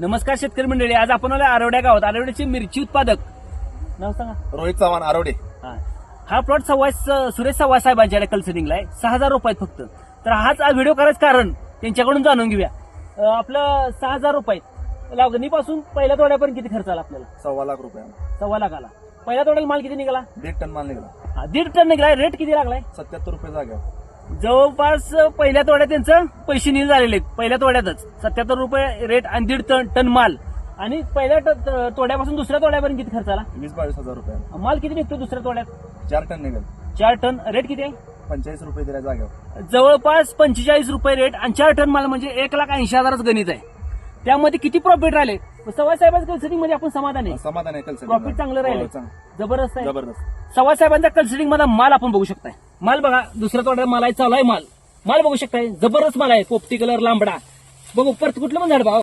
नमस्कार शेतकरी मंडळी आज आपण आलोय आरवड्या गावात. आरवड्याचे मिरची उत्पादक. नाव सांगा. रोहित चव्हाण आरोडे हा. हा प्लॉट सव्वा सुरेश सव्वा साहेबांच्या कल्सरिंगला आहे. सहा हजार रुपयात फक्त. तर हाच व्हिडिओ करायचं कारण त्यांच्याकडून जाणून घेऊया. अं, आपलं सहा हजार रुपये लागणीपासून पहिल्या तोड्यापर्यंत किती खर्च आला आपल्याला? सव्वा लाख रुपये सव्वा लाख आला. पहिल्या तोड्याला माल किती निघाला? दीड टन माल निघाला. हा, दीड टन निघाला. रेट किती लागलाय? सत्याहत्तर रुपये जाग्यावर जवळपास पहिल्या तोड्यात त्यांचं पैसे नील झालेले आहेत. पहिल्या तोड्यातच. सत्याहत्तर रुपये रेट आणि दीड टन टन माल. आणि पहिल्या तोड्यापासून दुसऱ्या तोड्यापर्यंत किती खर्च आला? वीस बावीस हजार रुपये. माल किती निघतो दुसऱ्या तोड्यात? चार टन निघाल. चार टन. रेट किती आहे? पंचेचाळीस रुपये दिल्या जाग्यावर जवळपास पंचेचाळीस रुपये रेट आणि चार टन माल म्हणजे एक लाख ऐंशी हजारच गणित आहे. त्यामध्ये किती प्रॉफिट राहिले? सव्वा साहेबांच्या कन्सल्टिंगमध्ये आपण समाधान आहे. समाधान आहे कल प्रॉफिट चांगलं राहिलं जबरदस्त आहे. जबरदस्त. सव्वा साहेबांच्या कन्सल्टिंगमध्ये माल आपण बघू शकताय. माल बघा दुसऱ्या तोड्यात माल आहे चालू आहे माल. माल बघू शकताय. जबरदस्त माल आहे पोपटी कलर लांबडा. बघू परत कुठलं पण झाड बघा.